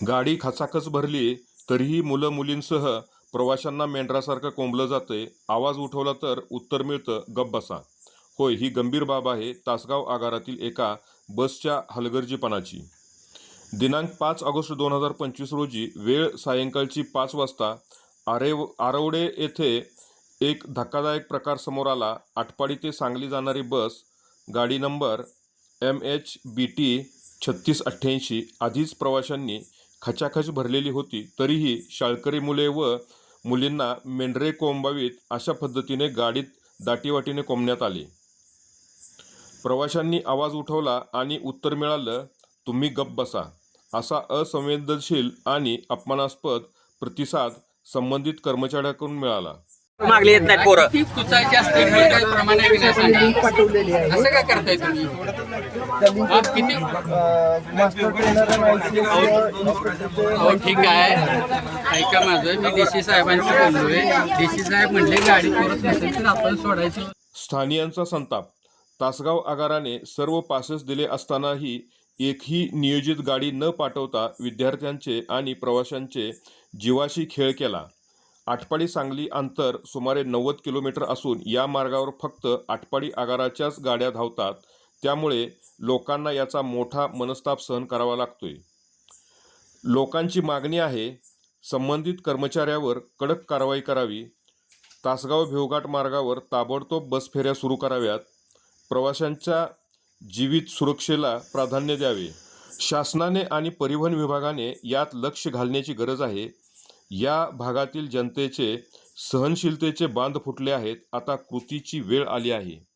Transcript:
गाडी खचाखच भरली तरीही मुलं मुलींसह प्रवाशांना मेंढरासारखं कोंबलं जाते आवाज उठवला तर उत्तर मिळतं गप बसा. होय ही गंभीर बाब आहे तासगाव आगारातील एका बसच्या हलगर्जीपणाची. दिनांक पाच ऑगस्ट दोन हजार पंचवीस रोजी वेळ सायंकाळची पाच वाजता आरेव आरवडे येथे एक धक्कादायक प्रकार समोर आला. आटपाडी ते सांगली जाणारी बस गाडी नंबर एम एच बी टी छत्तीस अठ्ठ्याऐंशी. आधीच प्रवाशांनी खचाखच भरलेली होती. तरीही शाळकरी मुले व मुलींना मेंढरे कोंबावीत अशा पद्धतीने गाडीत दाटीवाटीने कोंबण्यात आले. प्रवाशांनी आवाज उठवला आणि उत्तर मिळालं तुम्ही गप्प बसा. असा असंवेदनशील आणि अपमानास्पद प्रतिसाद संबंधित कर्मचाऱ्याकडून मिळाला. मागली येत नाहीत पोरं. ती असते प्रमाण पाठवलेली आहे. असं काय करताय तुम्ही? त्यांनी हा, किती मास्टर ट्रेनर आणि ICS इन्स्पेक्टरचे हो ठीक आहे. ऐका माझं मी डी सी साहेबांशी बोललोय. डी सी साहेब म्हणले गाडी परत नसेल तर आपण सोडायची. स्थानियांचा संताप. तासगाव आगाराने सर्व पासेस दिले असतानाही एकही नियोजित गाडी न पाठवता विद्यार्थ्यांचे आणि प्रवाशांचे जीवाशी खेळ केला. आटपाडी सांगली अंतर सुमारे नव्वद किलोमीटर असून या मार्गावर फक्त आटपाडी आगाराच्याच गाड्या धावतात. त्यामुळे लोकांना याचा मोठा मनस्ताप सहन करावा लागतोय. लोकांची मागणी आहे संबंधित कर्मचाऱ्यावर कडक कारवाई करावी. तासगाव भिवघाट मार्गावर ताबडतोब बस फेऱ्या सुरू कराव्यात. प्रवाशांच्या जीवित सुरक्षेला प्राधान्य द्यावे. शासनाने आणि परिवहन विभागाने यात लक्ष घालण्याची गरज आहे. या भागातील जनतेचे सहनशीलतेचे बांध फुटले आहेत. आता कृतीची वेळ आली आहे.